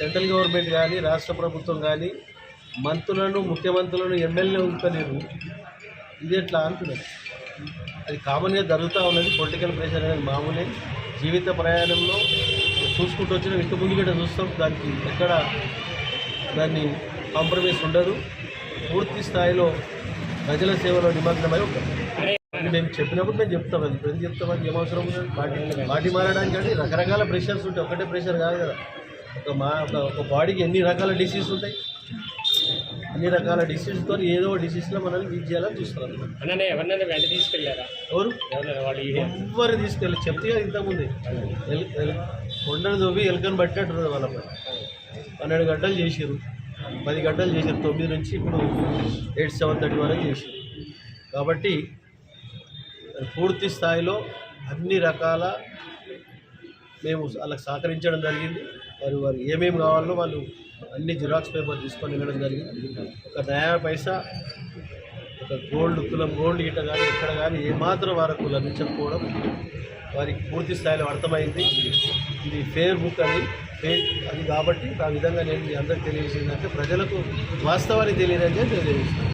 Central government కానీ రాష్ట్ర ప్రభుత్వం కానీ మంత్రులను ముఖ్యమంత్రులను ఎమ్మెల్యే ఉంటలేరు ఇది ఎట్లా అంటున్నారు? అది కామన్గా జరుగుతూ ఉన్నది. పొలిటికల్ ప్రెషర్ అనేది మామూలే. జీవిత ప్రయాణంలో చూసుకుంటూ వచ్చిన ఇంటి ముందుగడ చూస్తాం. దానికి ఎక్కడ దాన్ని కాంప్రమైజ్ ఉండదు. పూర్తి స్థాయిలో ప్రజల సేవలో నిమగ్నమై ఉంటాం. అది మేము చెప్పినప్పుడు మేము చెప్తాం. అది ప్రతి చెప్తామని ఏం అవసరం? ఉంది పార్టీ పార్టీ మారడానికి అంటే రకరకాల ప్రెషర్స్ ఉంటాయి. ఒకటే ప్రెషర్ కాదు కదా. ఒక మా ఒక- ఒక బాడీకి ఎన్ని రకాల డిసీజ్ ఉంటాయి? అన్ని రకాల డిసీజ్తో ఏదో డిసీజ్లో మనల్ని వీక్ చేయాలని చూస్తారు అన్ననే ఎవరినైనా వెంట తీసుకెళ్ళారా? ఎవరు? వాళ్ళు ఈ ఎవ్వరు తీసుకెళ్ళి చెప్తే కదా ఇంతకుముందే. కొండను తవ్వి ఎలుకని పట్టినట్టు వాళ్ళ పని పన్నెండు గంటలు చేసారు పది గంటలు చేశారు తొమ్మిది నుంచి ఇప్పుడు ఎయిట్ సెవెన్ థర్టీ వరకు చేశారు కాబట్టి పూర్తి స్థాయిలో అన్ని రకాల మేము వాళ్ళకి సహకరించడం జరిగింది. వారు వారు ఏమేమి కావాలో వాళ్ళు అన్ని జిరాక్స్ పేపర్ తీసుకొని వెళ్ళడం జరిగింది. ఒక నయా పైసా ఒక గోల్డ్ కులం గోల్డ్ గిట్ట కానీ ఎక్కడ కానీ ఏమాత్రం వరకు లభించకపోవడం వారికి పూర్తి స్థాయిలో అర్థమైంది. ఇది ఫేర్ బుక్ అని ఫేర్ అది కాబట్టి ఆ విధంగా నేను మీ అందరికి తెలియజేసిందంటే ప్రజలకు వాస్తవాన్ని తెలియదని తెలియజేస్తాను